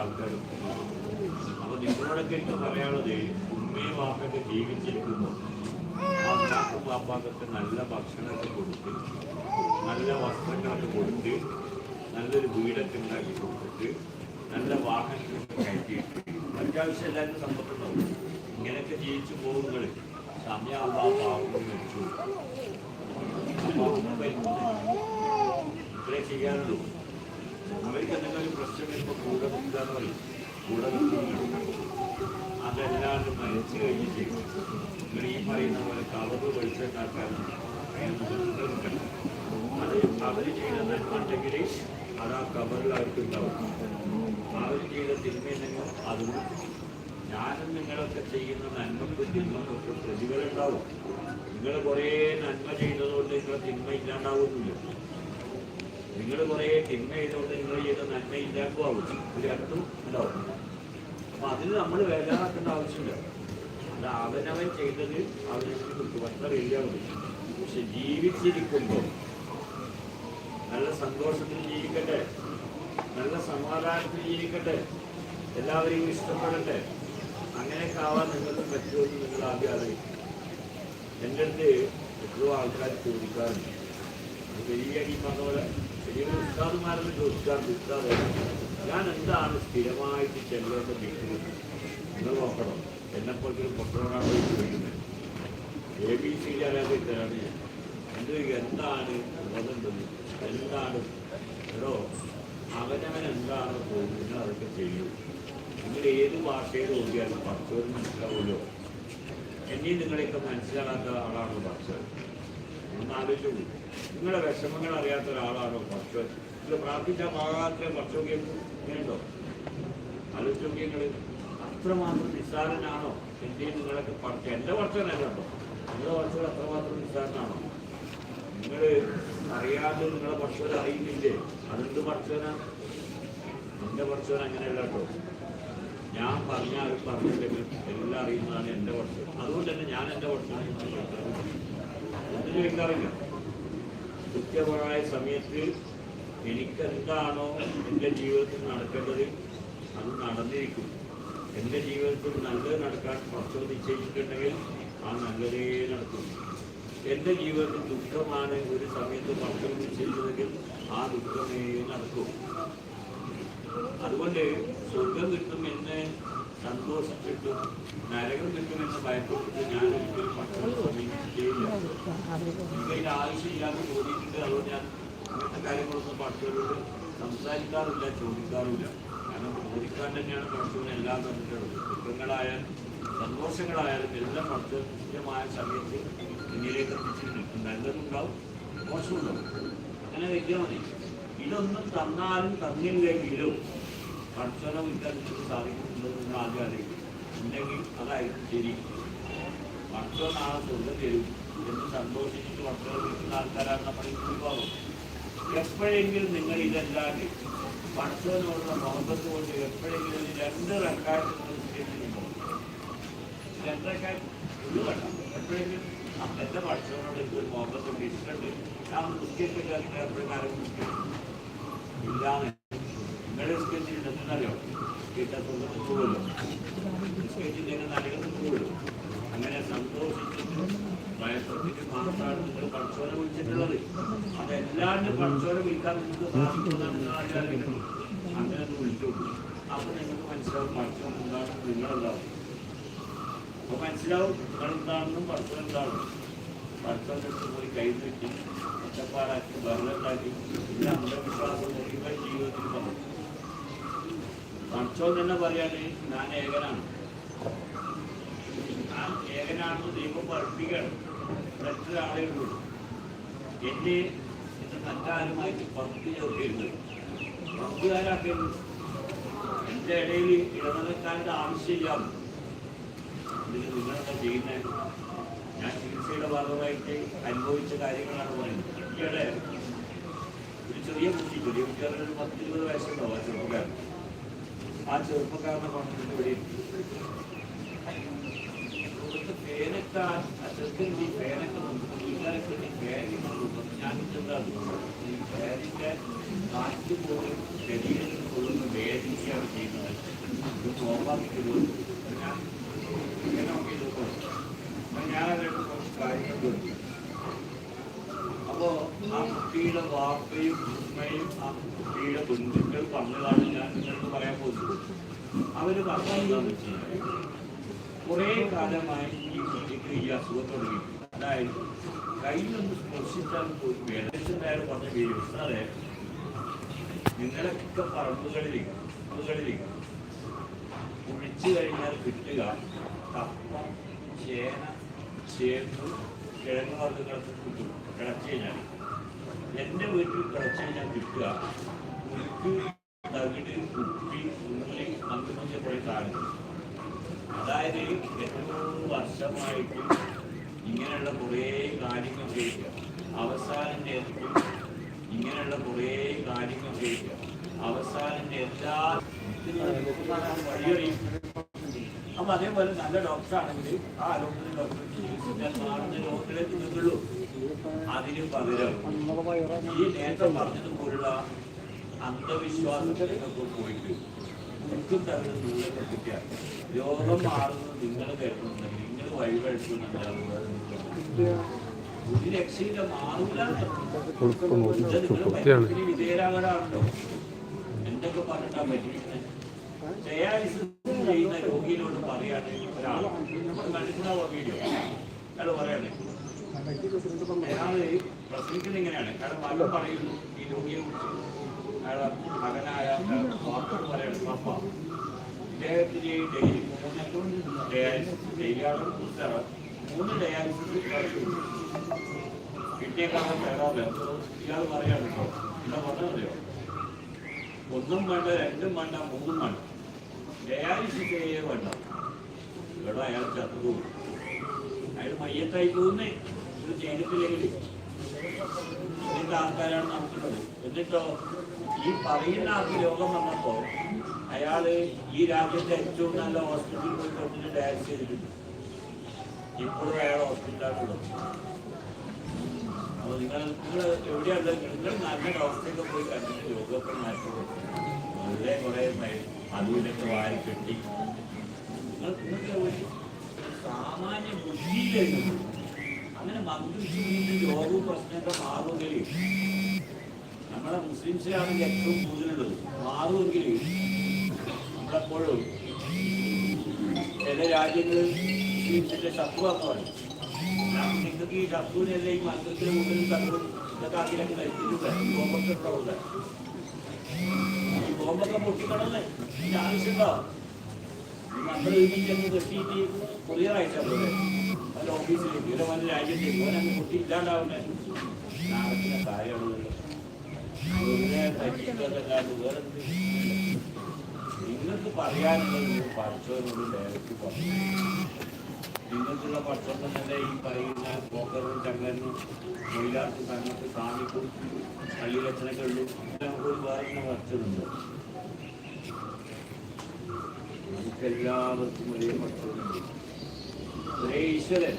ആൾക്കാരും അപ്പൊ നിങ്ങളോടൊക്കെ എനിക്ക് പറയാനുള്ളത് ഉമ്മയും വാപ്പൊക്കെ ജീവിച്ചിരിക്കുമ്പോൾ അമ്മാക്കും വാപ്പാക്കൊക്കെ നല്ല ഭക്ഷണമൊക്കെ കൊടുത്ത് നല്ല വസ്ത്രങ്ങളൊക്കെ കൊടുത്ത് നല്ലൊരു വീടൊക്കെ ഉണ്ടാക്കി കൊടുത്തിട്ട് നല്ല വാഹനങ്ങളൊക്കെ കയറ്റിയിട്ട് അത്യാവശ്യം എല്ലാവരും സമ്പത്തുണ്ടാവും ഇങ്ങനെയൊക്കെ ജീവിച്ചു പോകുമ്പോൾ സമയം ആ പാവങ്ങൾ വെച്ചു. അപ്പൊ ഇത്രേ ചെയ്യാനുള്ളൂ. അവർക്ക് എന്തെങ്കിലും പ്രശ്നം വരുമ്പോൾ കൂടെ നിൽക്കാന്ന് പറയും. കൂടെ അതല്ലാണ്ട് മരിച്ചു കഴിഞ്ഞിട്ട് നിങ്ങൾ ഈ പറയുന്ന പോലെ കവറ് വെളിച്ചെണ്ണാക്കാൻ അത് അവർ ചെയ്യുന്നത് ഉണ്ടെങ്കിൽ അത് ആ കവറിൽ അവർക്ക് ഉണ്ടാവും അതും ഞാനും നിങ്ങളൊക്കെ ചെയ്യുന്ന നന്മക്കും തിന്മക്കൊക്കെ പ്രതികളുണ്ടാവും നിങ്ങൾ കുറേ നന്മ ചെയ്തതുകൊണ്ട് നിങ്ങളെ തിന്മ ഇല്ലാണ്ടാവുന്നില്ല നിങ്ങൾ കുറെ തിന്മ ചെയ്തുകൊണ്ട് നിങ്ങൾ ചെയ്ത നന്മ ഇല്ലാക്കുമാവും ഒരു രണ്ടും ഉണ്ടാവും അപ്പൊ അതിന് നമ്മൾ വേലാക്കേണ്ട ആവശ്യമില്ല. അത് അവനവൻ ചെയ്തത് അവനവന് കിട്ടും. അത്ര വലിയാവുന്നു പക്ഷെ ജീവിച്ചിരിക്കുമ്പോൾ നല്ല സന്തോഷത്തിൽ ജീവിക്കട്ടെ. നല്ല സമാധാനത്തിൽ ജീവിക്കട്ടെ. എല്ലാവരെയും ഇഷ്ടപ്പെടട്ടെ. അങ്ങനെയൊക്കെ ആവാൻ നിങ്ങൾക്ക് പറ്റുമെന്ന് നിങ്ങൾ ആദ്യം അറിയിക്കും എന്റെ അടുത്ത് എത്രയോ ആൾക്കാർ ചോദിക്കാറുണ്ട്. വലിയ ഈ പറഞ്ഞ പോലെ വലിയ ഉസ്താദുമാരെന്ന് ഉസ്താദ് ഞാൻ എന്താണ് സ്ഥിരമായിട്ട് ചെല്ലേണ്ട വീട്ടിൽ? നിങ്ങൾ നോക്കണം. എന്നെപ്പോലത്തെ ഒരു പൊട്ടനാണ് ചോദിക്കുന്നത്. എ ബി സി അറിയാതെ ഇത്തരാണ് ഞാൻ. എന്ത് എന്താണ് ഉള്ളതെന്നത് എന്താണ്? എടോ അവനവൻ എന്താണ് തോന്നുന്നത് അതൊക്കെ ചെയ്യൂ. നിങ്ങൾ ഏത് ഭാഷയിൽ ഓടിയാലും പത്തോരും മനസ്സിലാവുമല്ലോ. എന്നെയും നിങ്ങളെയൊക്കെ മനസ്സിലാകാത്ത ആളാണോ ഒന്ന് ആലോചിച്ചു നിങ്ങളുടെ വിഷമങ്ങൾ അറിയാത്ത ഒരാളാണോ ഭക്ഷണം ഇത് പ്രാർത്ഥിച്ചാൽ ഭക്ഷണം കേൾക്കൂ ഇങ്ങനെയുണ്ടോ? ആലോചിച്ചു അത്രമാത്രം നിസ്സാരനാണോ? എന്റെ നിങ്ങളൊക്കെ പഠിച്ച എന്റെ ഭക്ഷണമല്ല കേട്ടോ നിങ്ങളുടെ ഭക്ഷണം അത്രമാത്രം നിസ്സാരനാണോ? നിങ്ങൾ അറിയാതെ നിങ്ങളെ ഭക്ഷണം അറിയുന്നില്ലേ? അതെന്ത് ഭക്ഷണം എന്റെ ഭക്ഷണം അങ്ങനെയല്ല കേട്ടോ. ഞാൻ പറഞ്ഞാൽ പറഞ്ഞില്ലെങ്കിൽ എല്ലാം അറിയുന്നതാണ് എന്റെ ഭക്ഷണം അതുകൊണ്ട് തന്നെ ഞാൻ എന്റെ ഭക്ഷണം ഒന്നും ചോദിക്കാറില്ല കൃത്യമായ സമയത്ത് എനിക്കെന്താണോ എന്റെ ജീവിതത്തിൽ നടക്കേണ്ടത് അത് നടന്നിരിക്കും. എന്റെ ജീവിതത്തിൽ നല്ലത് നടക്കാൻ ഭക്ഷണം നിശ്ചയിച്ചിട്ടുണ്ടെങ്കിൽ ആ നല്ലതേ നടക്കും. എന്റെ ജീവിതത്തിൽ ദുഃഖമാണ് ഒരു സമയത്ത് ഭക്ഷണം നിശ്ചയിച്ചതെങ്കിൽ ആ ദുഃഖമേ നടക്കും. അതുകൊണ്ട് സ്വർഗം കിട്ടുമെന്ന് സന്തോഷിച്ചിട്ടും നരകം കിട്ടുമെന്ന് ഭയപ്പെട്ടിട്ട് ഞാൻ ഒരിക്കലും ഭക്ഷണം സമീപിക്കുകയില്ല അതിന്റെ ആവശ്യമില്ലാതെ തോന്നിയിട്ടുണ്ട് അതുകൊണ്ട് ഞാൻ അങ്ങനത്തെ കാര്യങ്ങളൊന്നും പഠിച്ചവരോട് സംസാരിക്കാറില്ല ചോദിക്കാറില്ല കാരണം ചോദിക്കാൻ തന്നെയാണ് പഠിച്ചവന് എല്ലാം തന്നിട്ടുള്ളത് ദുഃഖങ്ങളായാലും സന്തോഷങ്ങളായാലും എല്ലാം കൃത്യമായ സമയത്ത് പിന്നിലേക്ക് എത്തിച്ചിട്ടുണ്ട് നല്ലതുണ്ടാവും മോശമുണ്ടാവും അങ്ങനെ വെച്ചാൽ മതി ഇതൊന്നും തന്നാലും തന്നില്ലെങ്കിലും പഠിച്ചവനെ സാധിക്കുന്നുണ്ടെന്ന് നിങ്ങൾ ആദ്യം അറിയിക്കും ഉണ്ടെങ്കിൽ അതായിരിക്കും ശരി. തരും. എന്ന് സന്തോഷിച്ചിട്ട് ഭക്ഷണം കിട്ടുന്ന ആൾക്കാരാണ് നമ്മുടെ ഭൂരിഭാഗം എപ്പോഴെങ്കിലും നിങ്ങൾ ഇതല്ലാതെ ഭക്ഷണത്തിനോടുള്ള മുഹബത്ത് കൊണ്ട് എപ്പോഴെങ്കിലും രണ്ട് റെക്കാർഡ് എപ്പോഴെങ്കിലും എന്റെ ഭക്ഷണത്തോട് എനിക്ക് മുഹബത്ത് കൊണ്ട് ഇഷ്ടമുണ്ട്. ഞാൻ നിശ്ചയിച്ചിട്ട് എപ്പോഴും കാര്യം ഇല്ലാന്ന് നിങ്ങളുടെ നിശ്ചയിച്ചിട്ടുണ്ടെന്നറിയോ കേട്ടാൽ സ്വർഗത്തിൽ പോകുമല്ലോ അങ്ങനെ സന്തോഷിച്ചിട്ട് ഭയപ്പെട്ടിട്ട് മാത്രമാണ് നിങ്ങൾ പഠിച്ചോനെ വിളിച്ചിട്ടുള്ളത്. അതെല്ലാണ്ട് പഠിച്ചോനെ വിളിക്കാൻ നിങ്ങൾക്ക് സാധിക്കുന്നതാണ് അങ്ങനെ ഒന്ന് വിളിച്ചു അപ്പൊ നിങ്ങൾക്ക് മനസ്സിലാവും പഠിച്ചോൻ എന്താണെന്ന് നിങ്ങളുണ്ടാവും അപ്പൊ മനസ്സിലാവും നിങ്ങൾ എന്താണെന്നും പഠിച്ചോൻ എന്താണെന്നും പഠിച്ചോന്റെ അടുത്ത് പോയി കൈ നീട്ടി ഒറ്റപ്പാടാക്കി ബഹളുണ്ടാക്കി പിന്നെ അന്ധവിശ്വാസം മുഴുവൻ ജീവിതത്തിൽ വന്നു. പഠിച്ചോൻ തന്നെ പറയാന് ഞാൻ ഏകനാണ്. ഞാൻ ഏകനാണെന്ന് ദൈവം പഠിപ്പിക്കുകയാണ് എത്ര ആളുകളുള്ളൂ എന്നെ എന്റെ മറ്റാരുമായിട്ട് പങ്കു ചേർക്കരുത് പങ്കുകാരാക്കരുത്. എന്റെ ഇടയിൽ ഇടനിലക്കാരുടെ ആവശ്യമില്ല ഇതിന് നിങ്ങളെന്താ ചെയ്യുന്നത് ഞാൻ ചികിത്സയുടെ ഭാഗമായിട്ട് അനുഭവിച്ച കാര്യങ്ങളാണ് പറയുന്നത്. ഈയിടെ ഒരു ചെറിയ കുട്ടി ചെറിയ കുട്ടികളുടെ ഒരു പത്തിരുപത് വയസ്സുണ്ടാവും ആ ചെറുപ്പക്കാരൻ ആ ചെറുപ്പക്കാരനെ കൊണ്ടിട്ട് ഇവിടെ ഇരുത്തി. ഇവിടുത്തെ പേനൊക്കെ ചെറുക്കൻ ഈ പേനൊക്കെ വീട്ടുകാരൊക്കെ ഈ പേനൊക്കെ നോക്കും ഞാൻ എന്താ ഈ പേനിന്റെ കാറ്റ് പോലും ശരീരത്തിൽ കൊള്ളുന്ന വേദിക്കുകയാണ് ചെയ്യുന്നത്. കൊടുത്തു ഞാൻ ഇങ്ങനെ നോക്കി നോക്കും അപ്പൊ ഞാൻ അതിനകത്ത് കുറച്ച് കാര്യങ്ങൾ കൊടുത്തു അപ്പോ ആ കുട്ടിയുടെ വാപ്പയും ഉമ്മയും ആ കുട്ടിയുടെ ബന്ധുക്കൾ പറഞ്ഞതാണ് ഞാൻ നിങ്ങൾക്ക് പറയാൻ പോകുന്നത്. അവർ പറഞ്ഞതെന്താന്ന് കുറെ കാലമായി ഈ കുട്ടിക്ക് ഈ അസുഖം തുടങ്ങി. അതായത് കയ്യിലൊന്ന് സ്പർശിച്ചാൽ പോലും പറഞ്ഞ വീഴും അതെ നിങ്ങളൊക്കെ പറമ്പുകളിലേക്ക് പറമ്പുകളിലേക്ക് കുഴിച്ചു കഴിഞ്ഞാൽ കിട്ടുക. കപ്പ ചേന ചേമ്പ് കിഴങ്ങ് വർഗങ്ങളൊക്കെ കിട്ടും. കിടച്ചു കഴിഞ്ഞാൽ എന്റെ വീട്ടിൽ കിടച്ചു ഞാൻ കിട്ടുക. ഉരുക്ക് തകിട് കുപ്പി ഉള്ളി അങ്ങനത്തെ കുറേ സാധനങ്ങൾ അതായത് എത്രയോ വർഷമായിട്ട് ഇങ്ങനെയുള്ള കുറേ കാര്യങ്ങൾ ചെയ്യുക അവസാനം നേരത്തും ഇങ്ങനെയുള്ള കുറേ കാര്യങ്ങൾ ചെയ്യുക അവസാനം എല്ലാ വഴിയൊഴിയും അപ്പൊ അതേപോലെ നല്ല ഡോക്ടർ ആണെങ്കിൽ ആ ആരോഗ്യത്തിൽ ഡോക്ടർ ചികിത്സിക്കാൻ മാറുന്ന രോഗത്തിലേക്ക് നിന്നുള്ളൂ അതിന് പകരം ഈ നേരത്തെ പറഞ്ഞതുപോലുള്ള അന്ധവിശ്വാസത്തിലേക്കൊക്കെ പോയിട്ട് ഒട്ടും തമ്മിൽ ദൂരത്തെ കിട്ടിയാൽ രോഗം മാറുന്നത് നിങ്ങൾ കേൾക്കുന്നുണ്ടെങ്കിൽ നിങ്ങൾ വഴിവഴുക്കുന്നുണ്ടാവുക ഒരു രക്ഷയില്ല മാറൂല. വിധേയരാകലാണല്ലോ എന്തൊക്കെ പറഞ്ഞിട്ടാ ഡയാലിസിസ് ചെയ്യുന്ന രോഗിയിലോട് പറയാണ് ഒരാൾ നമ്മൾ കണ്ടിട്ടുണ്ടാവുക വീഡിയോ അയാൾ പറയാണ് പ്രസംഗിക്കുന്നത് കാരണം പറയുന്നു ഈ രോഗിയെ കുറിച്ച് മൂന്ന് ഒന്നും വേണ്ട. രണ്ടും വേണ്ട മൂന്നും വേണ്ട ഡയാലിസിസ് വേണ്ട ഇവിടെ അയാൾ ചത്തു. അയാൾ മയ്യത്തായി പോകുന്നേ. ഇത് ചെയ്തിട്ടില്ലെങ്കിൽ ഇങ്ങനത്തെ ആൾക്കാരാണ് നമുക്കുള്ളത് എന്നിട്ടോ ഈ പറയുന്ന ആൾക്ക് രോഗം വന്നപ്പോ അയാൾ ഈ രാജ്യത്തെ ഏറ്റവും നല്ല ഹോസ്പിറ്റലിൽ പോയി കൊണ്ടിട്ട് ഡയാലിസ് ചെയ്തിട്ടുണ്ട്. ഇപ്പോഴും അയാൾ ഹോസ്പിറ്റലാണുള്ളത് അപ്പൊ നിങ്ങൾ നിങ്ങൾ എവിടെയാണ് നിങ്ങൾ നല്ല ഡോക്ടറൊക്കെ പോയി കണ്ടിട്ട് രോഗമൊക്കെ മാറ്റി വെറുതെ കുറെ അതിലൊക്കെ വാരി കെട്ടി നിങ്ങൾ നിങ്ങൾക്ക് സാമാന്യ ബുദ്ധിയിലേക്ക് മന്ത്രിച്ചിട്ട് രോഗവും പ്രശ്നമൊക്കെ മാറുമെങ്കിൽ നമ്മുടെ മുസ്ലിംസിലാണെങ്കിൽ ഏറ്റവും കൂടുതലുള്ളത് മാറുമെങ്കിൽ നമ്മളെപ്പോഴും ചില രാജ്യങ്ങളിൽ മുസ്ലിംസിന്റെ ശത്രുവാന്ന് പറയും ഞാൻ നിങ്ങൾക്ക് ഈ ശത്രുവിനെല്ലാം ഈ മന്ത്രത്തിന് മുമ്പിൽ തങ്ങളും ഇതൊക്കെ ആക്കിയിലൊക്കെ നയിച്ചിട്ടുണ്ട് ബോംബൊക്കെ ഉണ്ടാവില്ല ഈ ബോംബൊക്കെ പൊട്ടിക്കണമെന്ന് ആവശ്യമുണ്ടോ? നമ്മൾ ഇതിൽ ചെന്ന് കെട്ടിയിട്ട് കൊറിയർ അയച്ചത് അല്ല ഓഫീസിലേക്ക് ഇവിടെ വന്ന രാജ്യത്തേക്ക് ഓനങ്ങ് കുട്ടി ഇല്ലാണ്ടാവുന്നേ നാളെ കാര്യമാണല്ലോ നിങ്ങൾക്ക് പറയാനുള്ളത് പഠിച്ചവരോട് ഡയറക്റ്റ് പറഞ്ഞു നിങ്ങൾക്കുള്ള പഠിച്ചോണ്ട് തന്നെ ഈ പറയുന്ന പോക്കറും ചങ്ങനും മൊയിലാർക്കും തങ്ങൾക്ക് സ്വാമിക്കും പള്ളിയിലച്ഛനൊക്കെ ഉള്ളു നമുക്കൊരു വേറെ പഠിച്ചതുണ്ട് നമുക്കെല്ലാവർക്കും ഒരേ മക്കളുണ്ട് ഈശ്വരൻ.